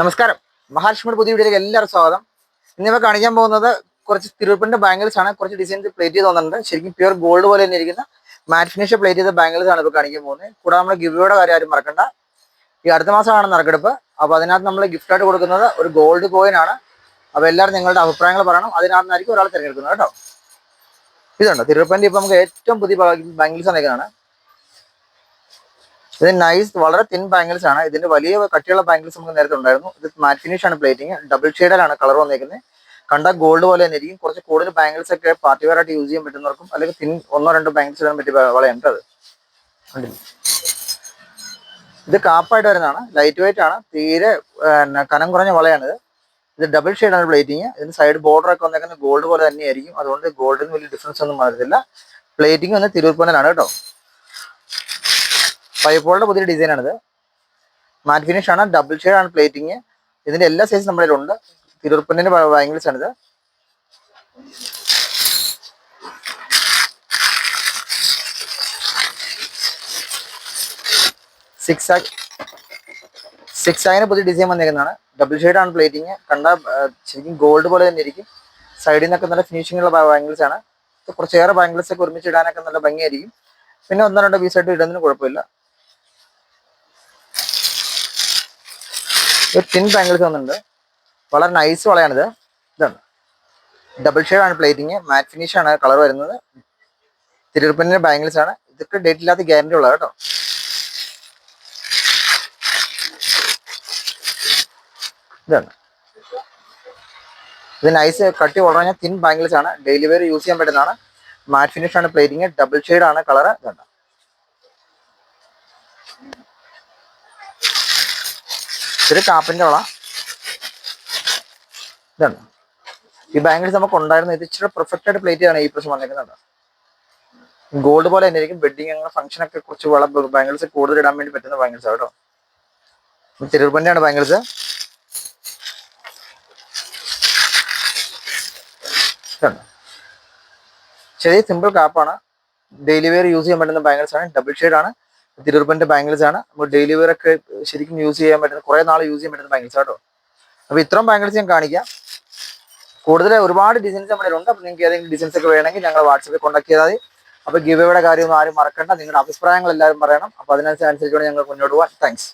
നമസ്കാരം. മഹാലക്ഷ്മിയുടെ പുതിയ വീഡിയോയിലേക്ക് എല്ലാവരും സ്വാഗതം. ഇന്നിവ കാണിക്കാൻ പോകുന്നത് കുറച്ച് തിരുപ്പന്റെ ബാംഗിൾസ് ആണ്. കുറച്ച് ഡിസൈൻസ് പ്ലേറ്റ് ചെയ്ത് വന്നിട്ടുണ്ട് ശരിക്കും പ്യൂർ ഗോൾഡ് പോലെ തന്നെ ഇരിക്കുന്ന മാറ്റ് ഫിനിഷ് പ്ലേറ്റ് ചെയ്ത ബാംഗിൾസ് ആണ് ഇപ്പോൾ കാണിക്കാൻ പോകുന്നത്. കൂടാതെ നമ്മൾ ഗിഫ്റ്റോടെ കാര്യം ആരും മറക്കണ്ട. ഈ അടുത്ത മാസമാണ് നറുക്കെടുപ്പ്. അപ്പോൾ അതിനകത്ത് നമ്മൾ ഗിഫ്റ്റായിട്ട് കൊടുക്കുന്നത് ഒരു ഗോൾഡ് കോയിൻ ആണ്. അപ്പോൾ എല്ലാവരും നിങ്ങളുടെ അഭിപ്രായങ്ങൾ പറയണം. അതിനകത്തുനിന്നായിരിക്കും ഒരാൾ തിരഞ്ഞെടുക്കുന്നത് കേട്ടോ. ഇതുണ്ട്? തിരുവപ്പന്റെ ഇപ്പോൾ നമുക്ക് ഏറ്റവും പുതിയ ബാംഗിൾസ് വന്നേക്കുന്നതാണ് ഇത് നൈസ് വളരെ തിൻ ബാംഗിൾസ് ആണ്. ഇതിന്റെ വലിയ കട്ടിയുള്ള ബാംഗിൾസ് നമുക്ക് നേരത്തെ ഉണ്ടായിരുന്നു. ഇത് മാറ്റ് ഫിനിഷ് ആണ് പ്ലേറ്റിംഗ് ഡബിൾ ഷെയ്ഡിലാണ് കളർ വന്നേക്കുന്നത് കണ്ട ഗോൾഡ് പോലെ തന്നെ ഇരിക്കും. കുറച്ച് കൂടുതൽ ബാംഗിൾസ് ഒക്കെ പാർട്ടി വെയർ ആയിട്ട് യൂസ് ചെയ്യാൻ പറ്റുന്നവർക്കും അല്ലെങ്കിൽ തിൻ ഒന്നോ രണ്ടോ ബാംഗിൾസ് ഇടാൻ പറ്റിയ വളയുണ്ട് അത്. ഇത് കാപ്പായിട്ട് വരുന്നതാണ്. ലൈറ്റ് വെയിറ്റ് ആണ്. തീരെ കനം കുറഞ്ഞ വളയാണിത് ഇത്. ഡബിൾ ഷെയ്ഡാണ് പ്ലേറ്റിങ് ഇതിന് സൈഡ് ബോർഡർ ഒക്കെ വന്നേക്കുന്നത് ഗോൾഡ് പോലെ തന്നെയായിരിക്കും. അതുകൊണ്ട് ഗോൾഡിന് വലിയ ഡിഫറൻസ് ഒന്നും വരത്തില്ല. പ്ലേറ്റിംഗ് വന്ന് തിരുവപ്പനാണ് കേട്ടോ. പൈപ്പോളുടെ പുതിയ ഡിസൈനാണിത് മാറ്റ് ഫിനിഷ് ആണ് ഡബിൾ ആണ് പ്ലേറ്റിംഗ് ഇതിന്റെ എല്ലാ സൈസും നമ്മുടെ ഉണ്ട് തിരുപ്പന്നിന്റെ ബാംഗിൾസ് ആണിത്. സിക്സ് സിക്സ് ആക്കിന് പുതിയ ഡിസൈൻ വന്നിരിക്കുന്നതാണ് ഡബിൾ ആണ് പ്ലേറ്റിംഗ് കണ്ട ശരിക്കും ഗോൾഡ് പോലെ തന്നെ ഇരിക്കും. സൈഡിൽ നിന്നൊക്കെ നല്ല ഫിനിഷിംഗ് ഉള്ള ബാംഗിൾസ് ആണ്. കുറച്ചേറെ ബാംഗിൾസ് ഒക്കെ ഒരുമിച്ച് ഇടാനൊക്കെ നല്ല ഭംഗിയായിരിക്കും. പിന്നെ ഒന്നോ രണ്ടോ പീസായിട്ട് ഇടുന്നതിന് കുഴപ്പമില്ല. ഒരു തിൻ ബാംഗിൾസ് വന്നിട്ടുണ്ട്. വളരെ നൈസ് വളയാണിത്. ഇതാണ്. ഡബിൾ ആണ് പ്ലേറ്റിങ് മാറ്റ് ഫിനിഷ് ആണ് കളർ വരുന്നത്. തിരുപ്പന്നിന്റെ ബാംഗിൾസ് ആണ്. ഇതൊക്കെ ഡേറ്റ് ഇല്ലാത്ത ഗ്യാരണ്ടി ഉള്ളത് കേട്ടോ. ഇതാണ്. ഇത് നൈസ് കട്ടി വളരെ തിൻ ബാംഗിൾസ് ആണ്. ഡെയിലി വെയർ യൂസ് ചെയ്യാൻ പറ്റുന്നതാണ്. മാറ്റ് ഫിനിഷ് ആണ് പ്ലേറ്റിങ് ഡബിൾ ഷെയ്ഡ് ആണ് കളർ ഇതാണ്. ഇതൊരു കാപ്പിന്റെ വള. ഇതാണ്. ഈ ബാംഗിൾസ് നമുക്ക് ഉണ്ടായിരുന്ന ഇത് ഇച്ചിരി പെർഫെക്റ്റ് ആയിട്ട് പ്ലേറ്റ് ചെയ്താണ് ഈ പ്രശ്നം വന്നിരിക്കുന്നത്. ഗോൾഡ് പോലെ തന്നെ ആയിരിക്കും വെഡിങ് അങ്ങനെ ഫംഗ്ഷൻ ഒക്കെ കുറച്ച് വള ബാംഗിൾസ് കൂടുതൽ ഇടാൻ വേണ്ടി പറ്റുന്ന ബാംഗിൾസ് കേട്ടോ. തിരുപ്പന്റെയാണ് ബാംഗിൾസ് ചെറിയ സിമ്പിൾ കാപ്പാണ് ഡെയിലി വെയർ യൂസ് ചെയ്യാൻ പറ്റുന്ന ബാംഗിൾസ് ആണ്. ഡബിൾ ഷെയ്ഡ് ആണ്. തിരുപ്പന്റെ ബാംഗിൾസ് ആണ്. നമ്മൾ ഡെയിലി വെയർ ഒക്കെ ശരിക്കും യൂസ് ചെയ്യാൻ പറ്റുന്ന കുറേ നാൾ യൂസ് ചെയ്യാൻ പറ്റുന്ന ബാംഗിൾസ് കേട്ടോ. അപ്പൊ ഇത്രയും ബാംഗിൾസ് ഞാൻ കാണിക്കാം. കൂടുതൽ ഒരുപാട് ഡിസൈൻസ് നമ്മുടെ ഉണ്ട് അപ്പോൾ നിങ്ങൾക്ക് ഏതെങ്കിലും ഡിസൈൻസ് ഒക്കെ വേണമെങ്കിൽ ഞങ്ങൾ വാട്സപ്പിൽ കോൺടാക്ട് ചെയ്താൽ മതി. അപ്പൊ ഗിവയുടെ കാര്യമൊന്നും ആരും മറക്കണ്ട. നിങ്ങളുടെ അഭിപ്രായങ്ങൾ എല്ലാവരും പറയണം. അപ്പൊ അതിനനുസരിച്ച് ഞങ്ങൾ മുന്നോട്ട് പോകാം താങ്ക്സ്